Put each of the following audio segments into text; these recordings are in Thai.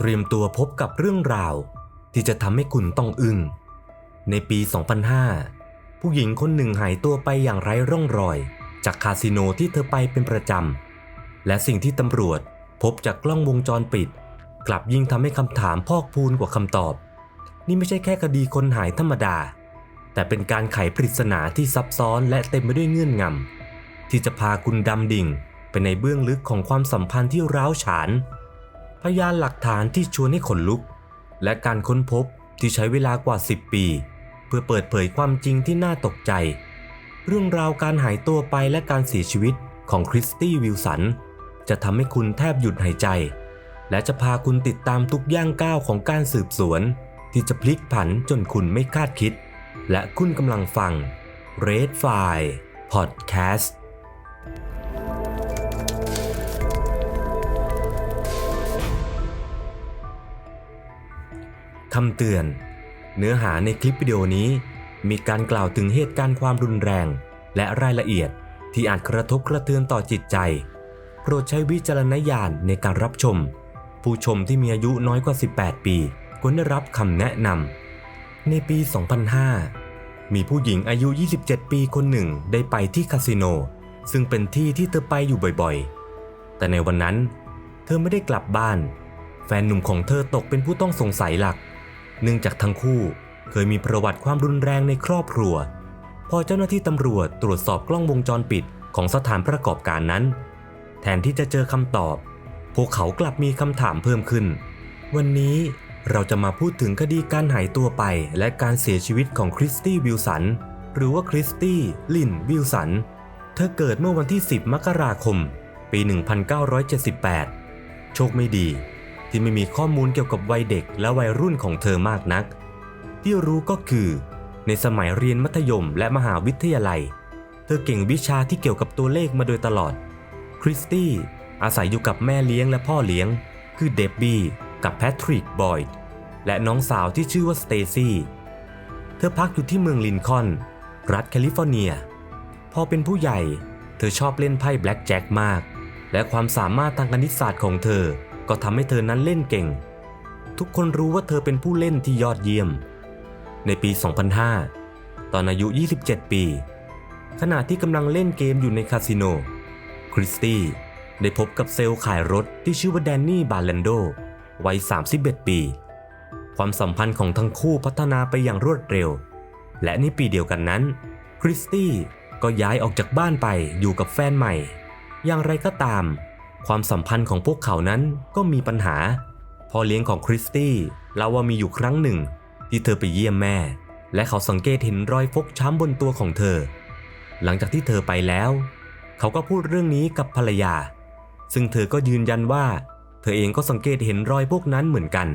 เตรียมตัวพบกับเรื่องราว ที่จะทำให้คุณต้องอึง้ง ในปี 2005 ผู้หญิงคนหนึ่งหายตัวไปอย่างไร้ร่องรอย จากคาสิโนที่เธอไปเป็นประจำ และสิ่งที่ตำรวจพบจากกล้องวงจรปิด กลับยิ่งทำให้คำถามพอกพูนกว่าคำตอบ นี่ไม่ใช่แค่คดีคนหายธรรมดา แต่เป็นการไขปริศนาที่ซับซ้อนและเต็มไปด้วยเงื่อนงำที่จะพาคุณดำดิ่งไปในเบื้องลึกของความสัมพันธ์ที่ร้าวฉาน พยานหลักฐานที่ชวนให้ขนลุก และการค้นพบที่ใช้เวลากว่า 10 ปี เพื่อเปิดเผยความจริงที่น่าตกใจ เรื่องราวการหายตัวไปและการเสียชีวิตของคริสตี้วิลสัน จะทำให้คุณแทบหยุดหายใจ และจะพาคุณติดตามทุกย่างก้าวของการสืบสวน ที่จะพลิกผันจนคุณไม่คาดคิด และคุณกำลังฟัง Red File Podcast คำเตือน เนื้อหาในคลิปวิดีโอนี้มีการกล่าวถึงเหตุการณ์ความรุนแรง และรายละเอียดที่อาจกระทบกระเทือนต่อจิตใจ โปรดใช้วิจารณญาณในการรับชม ผู้ชมที่มีอายุน้อยกว่า 18 ปีควรได้รับคำแนะนำในปี 2005 มีผู้หญิงอายุ 27 ปีคนหนึ่งได้ไปที่คาสิโน ซึ่งเป็นที่ที่เธอไปอยู่บ่อยๆ แต่ในวันนั้น เธอไม่ได้กลับบ้าน แฟนหนุ่มของเธอตกเป็นผู้ต้องสงสัยหลัก เนื่องจากทั้งคู่เคยมีประวัติความรุนแรงในครอบครัว พอเจ้าหน้าที่ตำรวจตรวจสอบกล้องวงจรปิดของสถานประกอบการนั้น แทนที่จะเจอคำตอบ พวกเขากลับมีคำถามเพิ่มขึ้น วันนี้เราจะมาพูดถึงคดีการหายตัวไปและการเสียชีวิตของคริสตี้วิลสันหรือว่าคริสตี้ลินวิลสัน เธอเกิดเมื่อวันที่ 10 มกราคม ปี 1978 โชคไม่ดี ที่ไม่มีข้อมูลเกี่ยวกับวัยเด็กและวัยรุ่นของเธอมากนัก ที่รู้ก็คือ ในสมัยเรียนมัธยมและมหาวิทยาลัย เธอเก่งวิชาที่เกี่ยวกับตัวเลขมาโดยตลอด คริสตี้อาศัยอยู่กับแม่เลี้ยงและพ่อเลี้ยง คือเดบบี้กับแพทริกบอยด์และน้องสาวที่ชื่อว่าสเตซี่ เธอพักอยู่ที่เมืองลินคอน รัฐแคลิฟอร์เนีย พอเป็นผู้ใหญ่ เธอชอบเล่นไพ่แบล็กแจ็คมาก และความสามารถทางคณิตศาสตร์ของเธอ ก็ทำให้เธอนั้นเล่นเก่ง ทุกคนรู้ว่าเธอเป็นผู้เล่นที่ยอดเยี่ยม ในปี 2005 ตอนอายุ 27 ปี ขณะที่กำลังเล่นเกมอยู่ในคาสิโน คริสตี้ได้พบกับเซลล์ขายรถที่ชื่อว่าแดนนี่บาเลนโดวัย 31 ปี ความสัมพันธ์ของทั้งคู่พัฒนาไปอย่างรวดเร็ว และในปีเดียวกันนั้น คริสตี้ก็ย้ายออกจากบ้านไปอยู่กับแฟนใหม่ อย่างไรก็ตาม ความสัมพันธ์ของพวกเขานั้นก็มีปัญหาพอเลี้ยงของคริสตี้เล่าว่ามีอยู่ครั้งหนึ่ง ที่เธอไปเยี่ยมแม่ และเขาสังเกตเห็นรอยฟกช้ำบนตัวของเธอ หลังจากที่เธอไปแล้ว เขาก็พูดเรื่องนี้กับภรรยา ซึ่งเธอก็ยืนยันว่า เธอเองก็สังเกตเห็นรอยพวกนั้นเหมือนกัน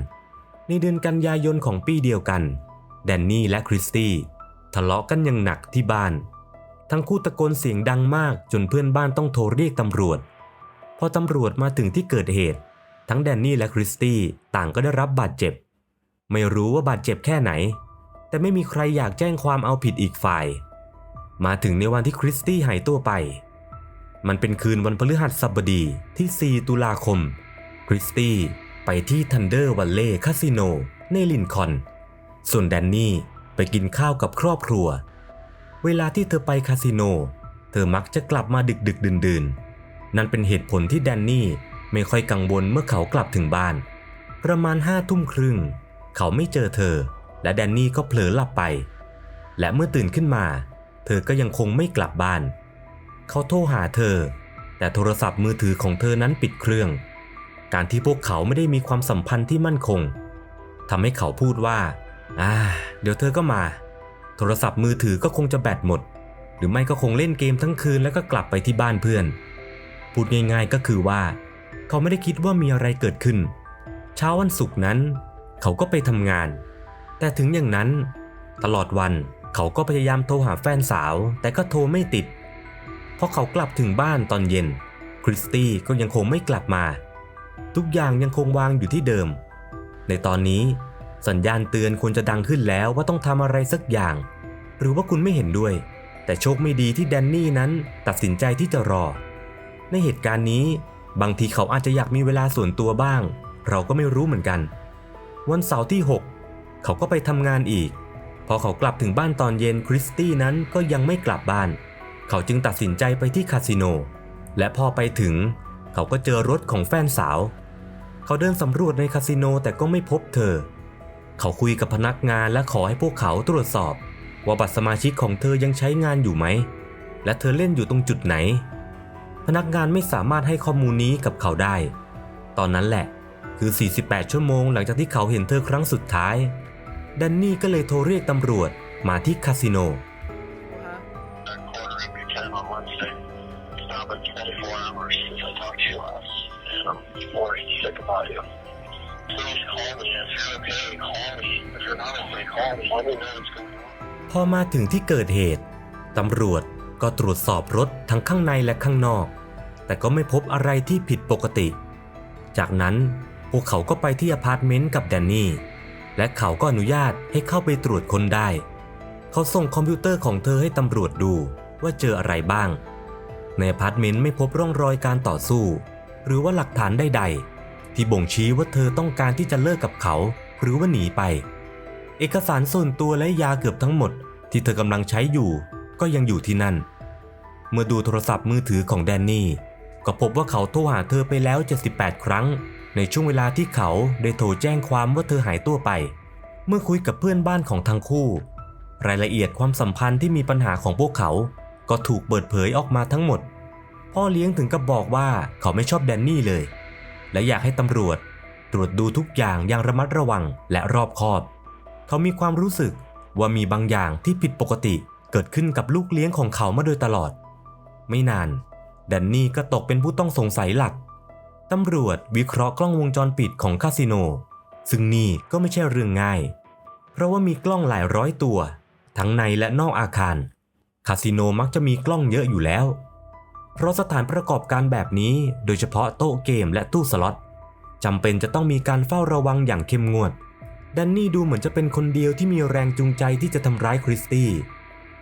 ในเดือนกันยายนของปีเดียวกัน แดนนี่และคริสตี้ทะเลาะกันอย่างหนักที่บ้าน ทั้งคู่ตะโกนเสียงดังมากจนเพื่อนบ้านต้องโทรเรียกตำรวจ อตำรวจมาถึงที่เกิดเหตุ ทั้งแดนนี่และคริสตี้ต่างก็ได้รับบาดเจ็บ ไม่รู้ว่าบาดเจ็บแค่ไหน แต่ไม่มีใครอยากแจ้งความเอาผิดอีกฝ่าย มาถึงในวันที่คริสตี้หายตัวไป มันเป็นคืนวันพฤหัสบดีที่ 4 ตุลาคม คริสตี้ไปที่ทันเดอร์วัลเล่คาสิโนในลินคอน ส่วนแดนนี่ไปกินข้าวกับครอบครัว เวลาที่เธอไปคาสิโน เธอมักจะกลับมาดึกดึกดื่นๆ นั่นเป็นเหตุผลที่แดนนี่ไม่ค่อยกังวลเมื่อเขากลับถึงบ้าน ประมาณห้าทุ่มครึ่ง เขาไม่เจอเธอ และแดนนี่ก็เผลอหลับไป และเมื่อตื่นขึ้นมา เธอก็ยังคงไม่กลับบ้าน เขาโทรหาเธอ แต่โทรศัพท์มือถือของเธอนั้นปิดเครื่อง การที่พวกเขาไม่ได้มีความสัมพันธ์ที่มั่นคงทำให้เขาพูดว่า อ่า เดี๋ยวเธอก็มา โทรศัพท์มือถือก็คงจะแบตหมด หรือไม่ก็คงเล่นเกมทั้งคืนแล้วก็กลับไปที่บ้านเพื่อน พูดง่ายๆก็คือว่า เขาไม่ได้คิดว่ามีอะไรเกิดขึ้น เช้าวันศุกร์นั้น เขาก็ไปทำงาน แต่ถึงอย่างนั้น ตลอดวันเขาก็พยายามโทรหาแฟนสาว แต่ก็โทรไม่ติดพอเขากลับถึงบ้านตอนเย็น คริสตี้ก็ยังคงไม่กลับมา ทุกอย่างยังคงวางอยู่ที่เดิม ในตอนนี้สัญญาณเตือนควรจะดังขึ้นแล้วว่าต้องทำอะไรสักอย่าง หรือว่าคุณไม่เห็นด้วย แต่โชคไม่ดีที่แดนนี่นั้นตัดสินใจที่จะรอ ในเหตุการณ์นี้ บางทีเขาอาจจะอยากมีเวลาส่วนตัวบ้าง เราก็ไม่รู้เหมือนกัน วันเสาร์ที่ 6 เขาก็ไปทำงานอีก พอเขากลับถึงบ้านตอนเย็นคริสตี้นั้นก็ยังไม่กลับบ้าน เขาจึงตัดสินใจไปที่คาสิโน และพอไปถึง เขาก็เจอรถของแฟนสาว เขาเดินสำรวจในคาสิโนแต่ก็ไม่พบเธอ เขาคุยกับพนักงานและขอให้พวกเขาตรวจสอบ ว่าบัตรสมาชิกของเธอยังใช้งานอยู่ไหม และเธอเล่นอยู่ตรงจุดไหน พนักงานไม่สามารถให้ข้อมูลนี้กับเขาได้ ตอนนั้นแหละ คือ 48 ชั่วโมงหลังจากที่เขาเห็นเธอครั้งสุดท้าย แดนนี่ก็เลยโทรเรียกตำรวจมาที่คาสิโน พอมาถึงที่เกิดเหตุ ตำรวจ ก็ตรวจสอบรถทั้งข้างในและข้างนอก แต่ก็ไม่พบอะไรที่ผิดปกติ จากนั้นพวกเขาก็ไปที่อพาร์ตเมนต์กับแดนนี่ และเขาก็อนุญาตให้เข้าไปตรวจค้นได้ เขาส่งคอมพิวเตอร์ของเธอให้ตำรวจดูว่าเจออะไรบ้าง ในอพาร์ตเมนต์ไม่พบร่องรอยการต่อสู้ หรือว่าหลักฐานใดๆ ที่บ่งชี้ว่าเธอต้องการที่จะเลิกกับเขา หรือว่าหนีไป เอกสารส่วนตัวและยาเกือบทั้งหมด ที่เธอกำลังใช้อยู่ ก็ยังอยู่ที่นั่น เมื่อดูโทรศัพท์มือถือของแดนนี่ ก็พบว่าเขาโทรหาเธอไปแล้ว 78 ครั้ง ในช่วงเวลาที่เขาได้โทรแจ้งความว่าเธอหายตัวไป เมื่อคุยกับเพื่อนบ้านของทั้งคู่ รายละเอียดความสัมพันธ์ที่มีปัญหาของพวกเขา ก็ถูกเปิดเผยออกมาทั้งหมด พ่อเลี้ยงถึงกับบอกว่าเขาไม่ชอบแดนนี่เลย และอยากให้ตำรวจตรวจดูทุกอย่างอย่างระมัดระวังและรอบคอบ เขามีความรู้สึกว่ามีบางอย่างที่ผิดปกติ เกิดขึ้นกับลูกเลี้ยงของเขามาโดยตลอด ไม่นานแดนนี่ก็ตกเป็นผู้ต้องสงสัยหลัก ตำรวจวิเคราะห์กล้องวงจรปิดของคาสิโน ซึ่งนี่ก็ไม่ใช่เรื่องง่าย เพราะว่ามีกล้องหลายร้อยตัว ทั้งในและนอกอาคาร คาสิโนมักจะมีกล้องเยอะอยู่แล้ว เพราะสถานประกอบการแบบนี้โดยเฉพาะโต๊ะเกมและตู้สล็อตจำเป็นจะต้องมีการเฝ้าระวังอย่างเข้มงวดแดนนี่ดูเหมือนจะเป็นคนเดียวที่มีแรงจูงใจที่จะทำร้ายคริสตี้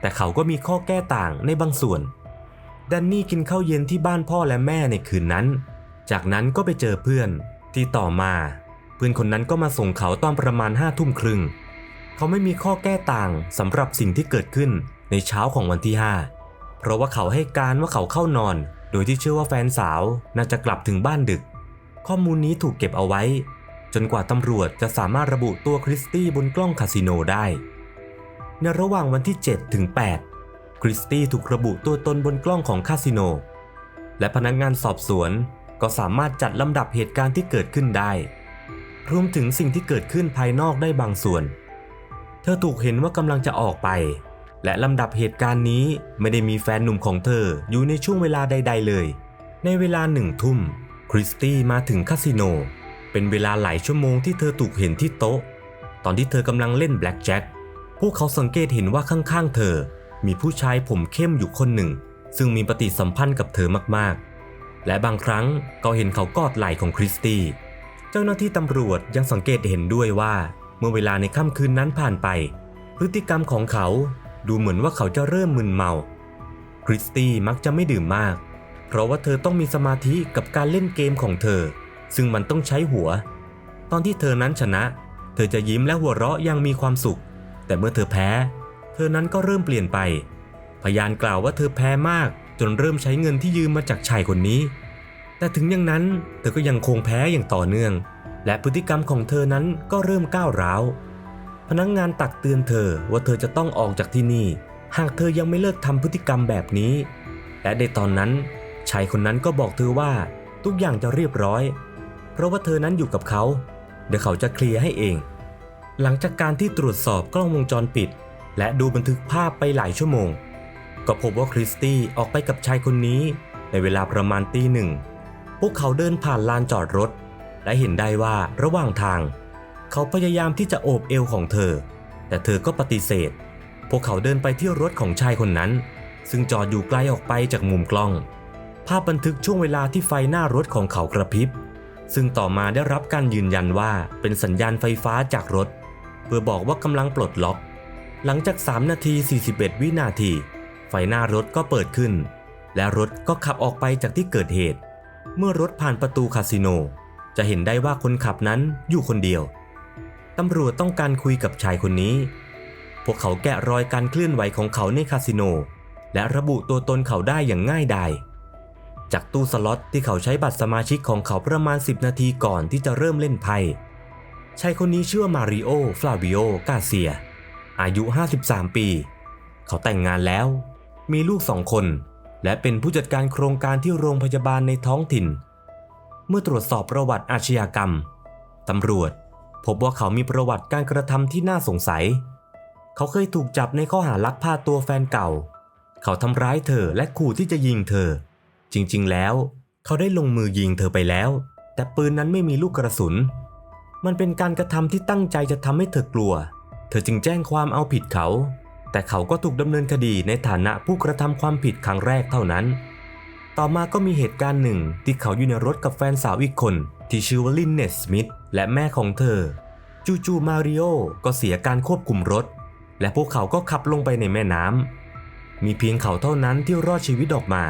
แต่เขาก็มีข้อแก้ต่างในบางส่วนแดนนี่กินข้าวเย็นที่บ้านพ่อและแม่ในคืนนั้น จากนั้นก็ไปเจอเพื่อนที่ต่อมา เพื่อนคนนั้นก็มาส่งเขาตอนประมาณห้าทุ่มครึ่ง เขาไม่มีข้อแก้ต่างสำหรับสิ่งที่เกิดขึ้นในเช้าของวันที่ 5 เพราะว่าเขาให้การว่าเขาเข้านอน โดยที่เชื่อว่าแฟนสาวน่าจะกลับถึงบ้านดึก ข้อมูลนี้ถูกเก็บเอาไว้ จนกว่าตำรวจจะสามารถระบุตัวคริสตี้บนกล้องคาสิโนได้ ในระหว่างวันที่ 7 ถึง 8 คริสตี้ถูกระบุตัวตนบนกล้องของคาสิโน และพนักงานสอบสวนก็สามารถจัดลำดับเหตุการณ์ที่เกิดขึ้นได้ รวมถึงสิ่งที่เกิดขึ้นภายนอกได้บางส่วน เธอถูกเห็นว่ากำลังจะออกไป และลำดับเหตุการณ์นี้ไม่ได้มีแฟนหนุ่มของเธออยู่ในช่วงเวลาใด ๆ เลย ในเวลาหนึ่งทุ่มคริสตี้มาถึงคาสิโน เป็นเวลาหลายชั่วโมงที่เธอถูกเห็นที่โต๊ะ ตอนที่เธอกำลังเล่นแบล็กแจ็ค พวกเขาสังเกตเห็นว่าข้างๆ เธอ มีผู้ชายผมเข้มอยู่คนหนึ่ง ซึ่งมีปฏิสัมพันธ์กับเธอมากๆ และบางครั้งก็เห็นเขากอดไหล่ของคริสตี้ เจ้าหน้าที่ตำรวจยังสังเกตเห็นด้วยว่า เมื่อเวลาในค่ำคืนนั้นผ่านไป พฤติกรรมของเขาดูเหมือนว่าเขาจะเริ่มมึนเมา คริสตี้มักจะไม่ดื่มมาก เพราะว่าเธอต้องมีสมาธิกับการเล่นเกมของเธอ ซึ่งมันต้องใช้หัว ตอนที่เธอนั้นชนะ เธอจะยิ้มและหัวเราะอยังมีความสุข แต่เมื่อเธอแพ้ เธอนั้นก็เริ่มเปลี่ยนไป พยานกล่าวว่าเธอแพ้มากจนเริ่มใช้เงินที่ยืมมาจากชายคนนี้ แต่ถึงอย่างนั้นเธอก็ยังคงแพ้อย่างต่อเนื่อง และพฤติกรรมของเธอนั้นก็เริ่มก้าวร้าว พนักงงานตักเตือนเธอว่าเธอจะต้องออกจากที่นี่ หากเธอยังไม่เลิกทำพฤติกรรมแบบนี้ และในตอนนั้นชายคนนั้นก็บอกเธอว่าทุกอย่างจะเรียบร้อย เพราะว่าเธอนั้นอยู่กับเขา เดี๋ยวเขาจะเคลียร์ให้เอง หลังจากการที่ตรวจสอบกล้องวงจรปิด และดูบันทึกภาพไปหลายชั่วโมง ก็พบว่าคริสตี้ออกไปกับชายคนนี้ในเวลาประมาณตีหนึ่ง พวกเขาเดินผ่านลานจอดรถ และเห็นได้ว่าระหว่างทาง เขาพยายามที่จะโอบเอวของเธอ แต่เธอก็ปฏิเสธ พวกเขาเดินไปที่รถของชายคนนั้น ซึ่งจอดอยู่ไกลออกไปจากมุมกล้อง ภาพบันทึกช่วงเวลาที่ไฟหน้ารถของเขากระพริบ ซึ่งต่อมาได้รับการยืนยันว่าเป็นสัญญาณไฟฟ้าจากรถ เพื่อบอกว่ากำลังปลดล็อก หลังจาก 3 นาที 41 วินาที ไฟหน้ารถก็เปิดขึ้น และรถก็ขับออกไปจากที่เกิดเหตุ เมื่อรถผ่านประตูคาสิโน จะเห็นได้ว่าคนขับนั้นอยู่คนเดียว ตำรวจต้องการคุยกับชายคนนี้ พวกเขาแกะรอยการเคลื่อนไหวของเขาในคาสิโน และระบุตัวตนเขาได้อย่างง่ายดายจากตู้สล็อตที่เขาใช้บัตรสมาชิกของเขาประมาณ 10 นาทีก่อนที่จะเริ่มเล่นไพ่ ชายคนนี้ชื่อว่ามาริโอ ฟลาวิโอ กาเซีย อายุ 53 ปี เขาแต่งงานแล้ว มีลูกสองคน และเป็นผู้จัดการโครงการที่โรงพยาบาลในท้องถิ่น เมื่อตรวจสอบประวัติอาชญากรรม ตำรวจ พบว่าเขามีประวัติการกระทำที่น่าสงสัย เขาเคยถูกจับในข้อหาลักพาตัวแฟนเก่า เขาทำร้ายเธอและขู่ที่จะยิงเธอ จริงๆ แล้ว เขาได้ลงมือยิงเธอไปแล้ว แต่ปืนนั้นไม่มีลูกกระสุน มันเป็นการกระทำที่ตั้งใจจะทำให้เธอกลัว เธอจึงแจ้งความเอาผิดเขา แต่เขาก็ถูกดำเนินคดีในฐานะผู้กระทำความผิดครั้งแรกเท่านั้น ต่อมาก็มีเหตุการณ์หนึ่งที่เขาอยู่ในรถกับแฟนสาวอีกคน ที่ชื่อว่าลินเนสมิธและแม่ของเธอ จู่ๆมาริโอก็เสียการควบคุมรถ และพวกเขาก็ขับลงไปในแม่น้ำมีเพียงเขาเท่านั้นที่รอดชีวิตออกมา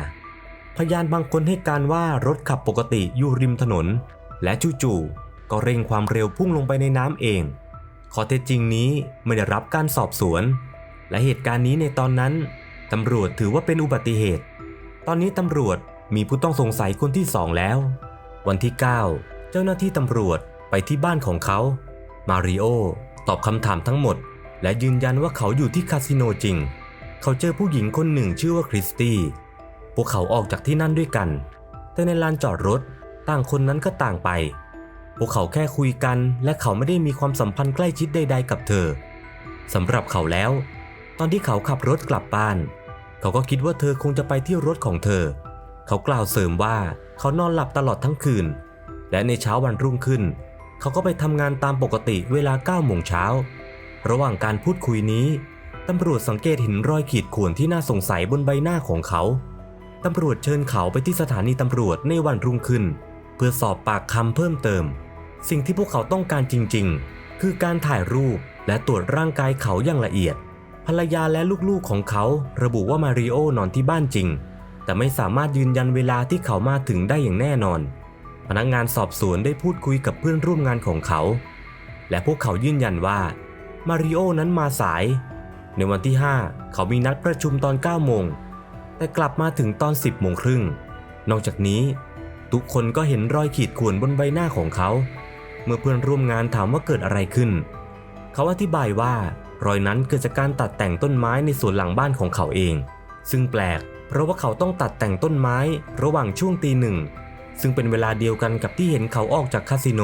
พยานบางคนให้การว่ารถขับปกติอยู่ริมถนน และจู่ๆ ก็เร่งความเร็วพุ่งลงไปในน้ำเอง ข้อเท็จจริงนี้ไม่ได้รับการสอบสวน และเหตุการณ์นี้ในตอนนั้นตำรวจถือว่าเป็นอุบัติเหตุ ตอนนี้ตำรวจมีผู้ต้องสงสัยคนที่สองแล้ว วันที่ 9 เจ้าหน้าที่ตำรวจไปที่บ้านของเขา มาริโอตอบคำถามทั้งหมด และยืนยันว่าเขาอยู่ที่คาสิโนจริง เขาเจอผู้หญิงคนหนึ่งชื่อว่าคริสตี้ พวกเขาออกจากที่นั่นด้วยกัน แต่ในลานจอดรถ ต่างคนนั้นก็ต่างไป พวกเขาแค่คุยกันและเขาไม่ได้มีความสัมพันธ์ใกล้ชิดใด ๆ กับเธอสำหรับเขาแล้ว ตอนที่เขาขับรถกลับบ้าน เขาก็คิดว่าเธอคงจะไปที่รถของเธอ เขากล่าวเสริมว่าเขานอนหลับตลอดทั้งคืน และในเช้าวันรุ่งขึ้น เขาก็ไปทำงานตามปกติเวลา9โมงเช้า ระหว่างการพูดคุยนี้ตำรวจสังเกตเห็นรอยขีดข่วนที่น่าสงสัยบนใบหน้าของเขาตำรวจเชิญเขาไปที่สถานีตำรวจในวันรุ่งขึ้นเพื่อสอบปากคำเพิ่มเติม สิ่งที่พวกเขาต้องการจริง ๆ คือการถ่ายรูปและตรวจร่างกายเขาอย่างละเอียด ภรรยาและลูกๆของเขาระบุว่ามาริโอนอนที่บ้านจริง แต่ไม่สามารถยืนยันเวลาที่เขามาถึงได้อย่างแน่นอน พนักงานสอบสวนได้พูดคุยกับเพื่อนร่วมงานของเขา และพวกเขายืนยันว่ามาริโอนั้นมาสาย ในวันที่ 5 เขามีนัดประชุมตอน9โมงแต่กลับมาถึงตอน 10โมงครึ่งนอกจากนี้ ทุกคนก็เห็นรอยขีดข่วนบนใบหน้าของเขา เมื่อเพื่อนร่วมงานถามว่าเกิดอะไรขึ้น เขาอธิบายว่ารอยนั้นเกิดจากการตัดแต่งต้นไม้ในสวนหลังบ้านของเขาเอง ซึ่งแปลก เพราะว่าเขาต้องตัดแต่งต้นไม้ระหว่างช่วงตีหนึ่ง ซึ่งเป็นเวลาเดียวกันกับที่เห็นเขาออกจากคาสิโน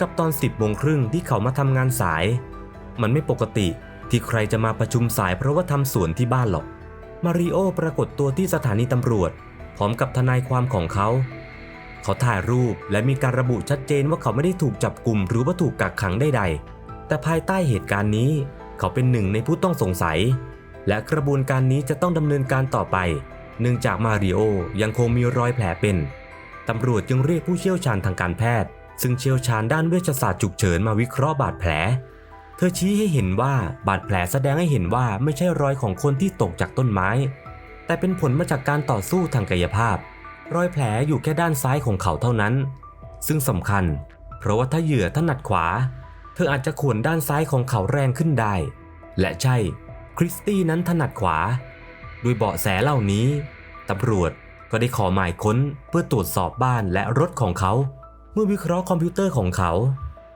กับตอน 10โมงครึ่งที่เขามาทำงานสาย มันไม่ปกติที่ใครจะมาประชุมสายเพราะว่าทำสวนที่บ้านหรอก มาริโอปรากฏตัวที่สถานีตำรวจ พร้อมกับทนายความของเขา เขาถ่ายรูปและมีการระบุชัดเจนว่าเขาไม่ได้ถูกจับกลุ่มหรือว่าถูกกักขังใดๆ แต่ภายใต้เหตุการณ์นี้ เขาเป็นหนึ่งในผู้ต้องสงสัย และกระบวนการนี้จะต้องดำเนินการต่อไป เนื่องจากมาริโอยังคงมีรอยแผลเป็นตำรวจจึงเรียกผู้เชี่ยวชาญทางการแพทย์ ซึ่งเชี่ยวชาญด้านเวชศาสตร์ฉุกเฉินมาวิเคราะห์บาดแผล เธอชี้ให้เห็นว่าบาดแผลแสดงให้เห็นว่าไม่ใช่รอยของคนที่ตกจากต้นไม้ แต่เป็นผลมาจากการต่อสู้ทางกายภาพ รอยแผลอยู่แค่ด้านซ้ายของเขาเท่านั้น ซึ่งสำคัญ เพราะว่าถ้าเหยื่อถนัดขวา เธออาจจะข่วนด้านซ้ายของเขาแรงขึ้นได้ และใช่ คริสตี้นั้นถนัดขวา ด้วยเบาะแสเหล่านี้ตำรวจก็ได้ขอหมายค้นเพื่อตรวจสอบบ้านและรถของเขา เมื่อวิเคราะห์คอมพิวเตอร์ของเขา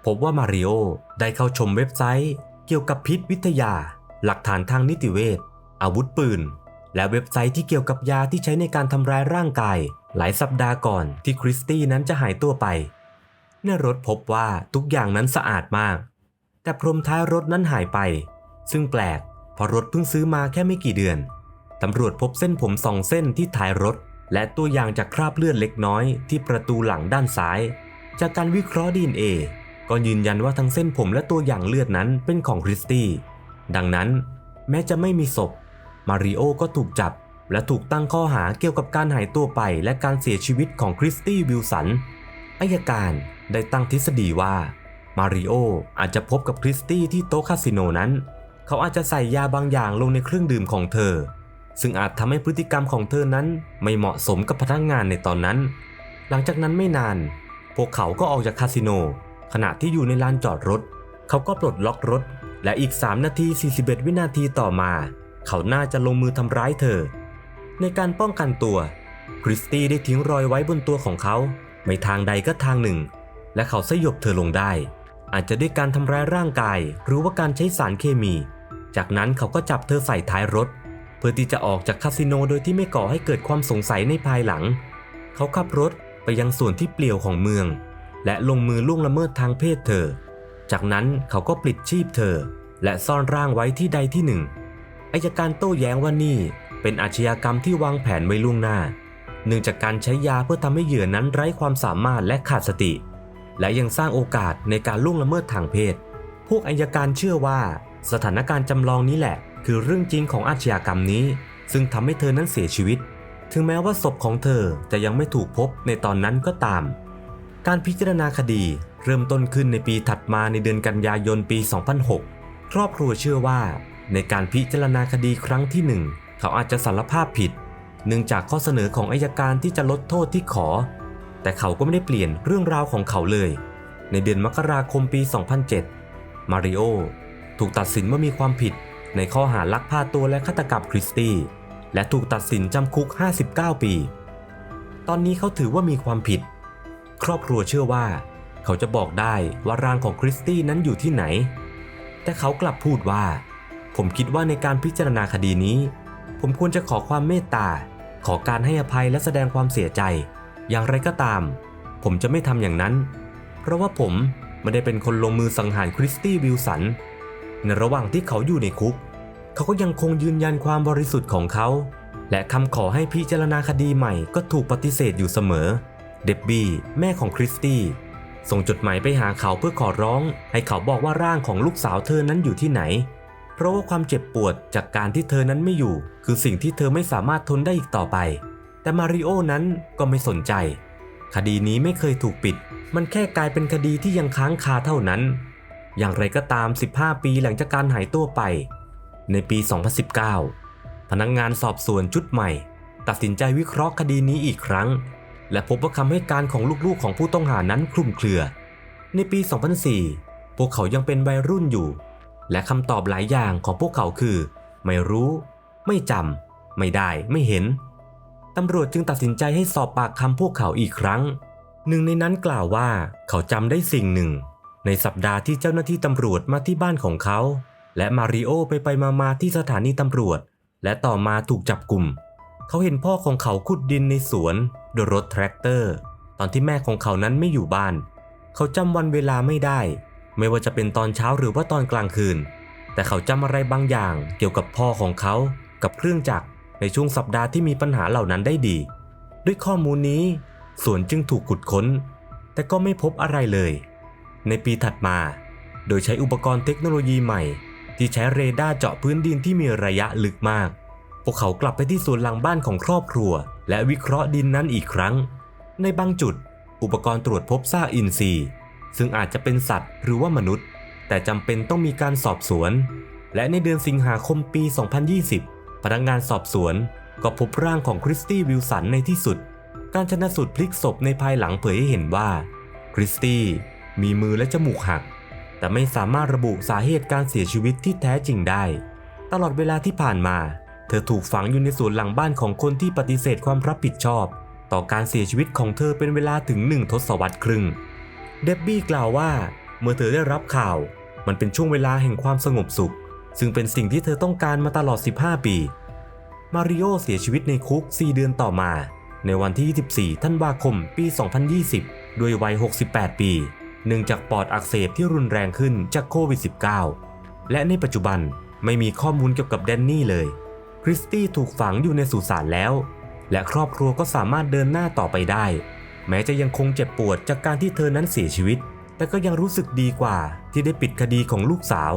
พบว่ามาริโอได้เข้าชมเว็บไซต์ เกี่ยวกับพิษวิทยา หลักฐานทางนิติเวชอาวุธปืน และเว็บไซต์ที่เกี่ยวกับยาที่ใช้ในการทำร้ายร่างกาย หลายสัปดาห์ก่อนที่คริสตี้นั้นจะหายตัวไปในรถพบว่าทุกอย่างนั้นสะอาดมาก แต่พรมท้ายรถนั้นหายไป ซึ่งแปลกเพราะรถเพิ่งซื้อมาแค่ไม่กี่เดือน ตำรวจพบเส้นผมสองเส้นที่ท้ายรถ และตัวอย่างจากคราบเลือดเล็กน้อยที่ประตูหลังด้านซ้าย จากการวิเคราะห์ดีเอก็ยืนยันว่าทั้งเส้นผมและตัวอย่างเลือดนั้นเป็นของคริสตี้ ดังนั้น แม้จะไม่มีศพ มาริโอก็ถูกจับ และถูกตั้งข้อหาเกี่ยวกับการหายตัวไปและการเสียชีวิตของคริสตี้วิลสันอายการได้ตั้งทฤษฎีว่ามาริโออาจจะพบกับคริสตี้ที่โต๊ะคาสิโนนั้น เขาอาจจะใส่ยาบางอย่างลงในเครื่องดื่มของเธอ ซึ่งอาจทำให้พฤติกรรมของเธอนั้นไม่เหมาะสมกับพนักงานในตอนนั้น หลังจากนั้นไม่นาน พวกเขาก็ออกจากคาสิโน ขณะที่อยู่ในลานจอดรถ เขาก็ปลดล็อกรถ และอีก 3 นาที 41 วินาทีต่อมา เขาน่าจะลงมือทำร้ายเธอ ในการป้องกันตัว คริสตี้ได้ทิ้งรอยไว้บนตัวของเขา ไม่ทางใดก็ทางหนึ่ง และเขาสยบเธอลงได้ อาจจะด้วยการทำร้ายร่างกาย หรือว่าการใช้สารเคมี จากนั้นเขาก็จับเธอใส่ท้ายรถ เพื่อที่จะออกจากคาสิโนโดยที่ไม่ก่อให้เกิดความสงสัยในภายหลัง เขาขับรถไปยังส่วนที่เปลี่ยวของเมือง และลงมือล่วงละเมิดทางเพศเธอ จากนั้นเขาก็ปลิดชีพเธอ และซ่อนร่างไว้ที่ใดที่หนึ่งอายการโต้แย้งว่านี่ เป็นอาชญากรรมที่วางแผนไว้ล่วงหน้า เนื่องจากการใช้ยาเพื่อทำให้เหยื่อนั้นไร้ความสามารถและขาดสติ และยังสร้างโอกาสในการล่วงละเมิดทางเพศ พวกอายการเชื่อว่า สถานการณ์จำลองนี้แหละ คือเรื่องจริงของอาชญากรรมนี้ ซึ่งทำให้เธอนั้นเสียชีวิต ถึงแม้ว่าศพของเธอจะยังไม่ถูกพบในตอนนั้นก็ตาม การพิจารณาคดีเริ่มต้นขึ้นในปีถัดมาในเดือนกันยายนปี 2006 ครอบครัวเชื่อว่า ในการพิจารณาคดีครั้งที่หนึ่ง เขาอาจจะสารภาพผิด เนื่องจากข้อเสนอของอายการที่จะลดโทษที่ขอ แต่เขาก็ไม่ได้เปลี่ยนเรื่องราวของเขาเลย ในเดือนมกราคมปี 2007 มาริโอถูกตัดสินว่ามีความผิดในข้อหาลักพาตัวและฆาตกรรมคริสตี้ และถูกตัดสินจำคุก 59 ปี ตอนนี้เขาถือว่ามีความผิด ครอบครัวเชื่อว่า เขาจะบอกได้ว่าร่างของคริสตี้นั้นอยู่ที่ไหน แต่เขากลับพูดว่า ผมคิดว่าในการพิจารณาคดีนี้ ผมควรจะขอความเมตตา ขอการให้อภัยและแสดงความเสียใจ อย่างไรก็ตาม ผมจะไม่ทำอย่างนั้น เพราะว่าผมไม่ได้เป็นคนลงมือสังหารคริสตี้วิลสัน ในระหว่างที่เขาอยู่ในคุก เขาก็ยังคงยืนยันความบริสุทธิ์ของเขา และคำขอให้พิจารณาคดีใหม่ก็ถูกปฏิเสธอยู่เสมอ เดบบี้แม่ของคริสตี้ส่งจดหมายไปหาเขาเพื่อขอร้อง ให้เขาบอกว่าร่างของลูกสาวเธอนั้นอยู่ที่ไหน เพราะว่าความเจ็บปวดจากการที่เธอนั้นไม่อยู่ คือสิ่งที่เธอไม่สามารถทนได้อีกต่อไป แต่มาริโอนั้นก็ไม่สนใจ คดีนี้ไม่เคยถูกปิด มันแค่กลายเป็นคดีที่ยังค้างคาเท่านั้น อย่างไรก็ตาม 15 ปีหลังจากการหายตัวไป ในปี 2019 พนักงงานสอบสวนชุดใหม่ ตัดสินใจวิเคราะห์คดีนี้อีกครั้ง และพบว่าคำให้การของลูกๆของผู้ต้องหานั้นคลุมเครือ ในปี 2004 พวกเขายังเป็นวัยรุ่นอยู่ และคำตอบหลายอย่างของพวกเขาคือ ไม่รู้ ไม่จำไม่ได้ไม่เห็นตำรวจจึงตัดสินใจให้สอบปากคำพวกเขาอีกครั้ง หนึ่งในนั้นกล่าวว่าเขาจำได้สิ่งหนึ่ง ในสัปดาห์ที่เจ้าหน้าที่ตำรวจมาที่บ้านของเขา และมาริโอไปไปมามาที่สถานีตำรวจ และต่อมาถูกจับกลุ่ม เขาเห็นพ่อของเขาขุดดินในสวนโดยรถแทรกเตอร์ ตอนที่แม่ของเขานั้นไม่อยู่บ้าน เขาจำวันเวลาไม่ได้ ไม่ว่าจะเป็นตอนเช้าหรือว่าตอนกลางคืน แต่เขาจำอะไรบางอย่างเกี่ยวกับพ่อของเขากับเครื่องจักรในช่วงสัปดาห์ที่มีปัญหาเหล่านั้นได้ดี ด้วยข้อมูลนี้สวนจึงถูกขุดค้น แต่ก็ไม่พบอะไรเลย ในปีถัดมา โดยใช้อุปกรณ์เทคโนโลยีใหม่ ที่ใช้เรดาร์เจาะพื้นดินที่มีระยะลึกมาก พวกเขากลับไปที่สวนหลังบ้านของครอบครัว และวิเคราะห์ดินนั้นอีกครั้ง ในบางจุด อุปกรณ์ตรวจพบซากอินทรีย์ ซึ่งอาจจะเป็นสัตว์หรือว่ามนุษย์ แต่จำเป็นต้องมีการสอบสวน และในเดือนสิงหาคมปี 2020 พนักงานสอบสวน ก็พบร่างของคริสตี้วิลสันในที่สุด การชนะสูตรพลิกศพในภายหลังเผยให้เห็นว่า คริสตี้มีมือและจมูกหัก แต่ไม่สามารถระบุสาเหตุการเสียชีวิตที่แท้จริงได้ ตลอดเวลาที่ผ่านมา เธอถูกฝังอยู่ในสวนหลังบ้านของคนที่ปฏิเสธความรับผิดชอบ ต่อการเสียชีวิตของเธอเป็นเวลาถึงหนึ่งทศวรรษครึ่ง เดบบี้กล่าวว่าเมื่อเธอได้รับข่าว มันเป็นช่วงเวลาแห่งความสงบสุข ซึ่งเป็นสิ่งที่เธอต้องการมาตลอด 15 ปี มาริโอเสียชีวิตในคุก 4 เดือนต่อมา ในวันที่ 24 ธันวาคม ปี 2020 ด้วยวัย 68 ปี เนื่องจากปอดอักเสบที่รุนแรงขึ้นจากโควิด -19 และในปัจจุบันไม่มีข้อมูลเกี่ยวกับแดนนี่เลย คริสตี้ถูกฝังอยู่ในสุสานแล้ว และครอบครัวก็สามารถเดินหน้าต่อไปได้ แม้จะยังคงเจ็บปวดจากการที่เธอนั้นเสียชีวิต แต่ก็ยังรู้สึกดีกว่าที่ได้ปิดคดีของลูกสาว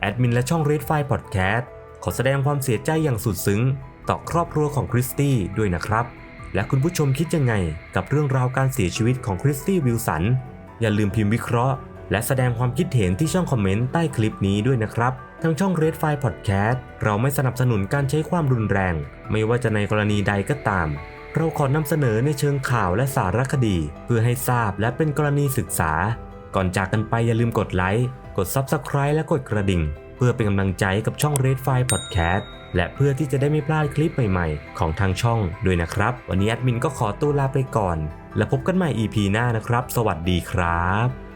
แอดมินและช่อง Red File Podcast ขอแสดงความเสียใจอย่างสุดซึ้ง ต่อครอบครัวของคริสตี้ด้วยนะครับ และคุณผู้ชมคิดยังไงกับเรื่องราวการเสียชีวิตของคริสตี้วิลสัน อย่าลืมพิมพ์วิเคราะห์ และแสดงความคิดเห็นที่ช่องคอมเมนต์ใต้คลิปนี้ด้วยนะครับทางช่อง Red File Podcast เราไม่สนับสนุนการใช้ความรุนแรง ไม่ว่าจะในกรณีใดก็ตาม เราขอนำเสนอในเชิงข่าวและสารคดี เพื่อให้ทราบและเป็นกรณีศึกษา ก่อนจากกันไปอย่าลืมกดไลค์ กด Subscribe และกดกระดิ่ง เพื่อเป็นกำลังใจกับช่อง Red File Podcast และเพื่อที่จะได้ไม่พลาดคลิปใหม่ๆ ของทางช่องด้วยนะครับ วันนี้แอดมินก็ขอตัวลาไปก่อน แล้วพบกันใหม่ EP หน้านะครับ สวัสดีครับ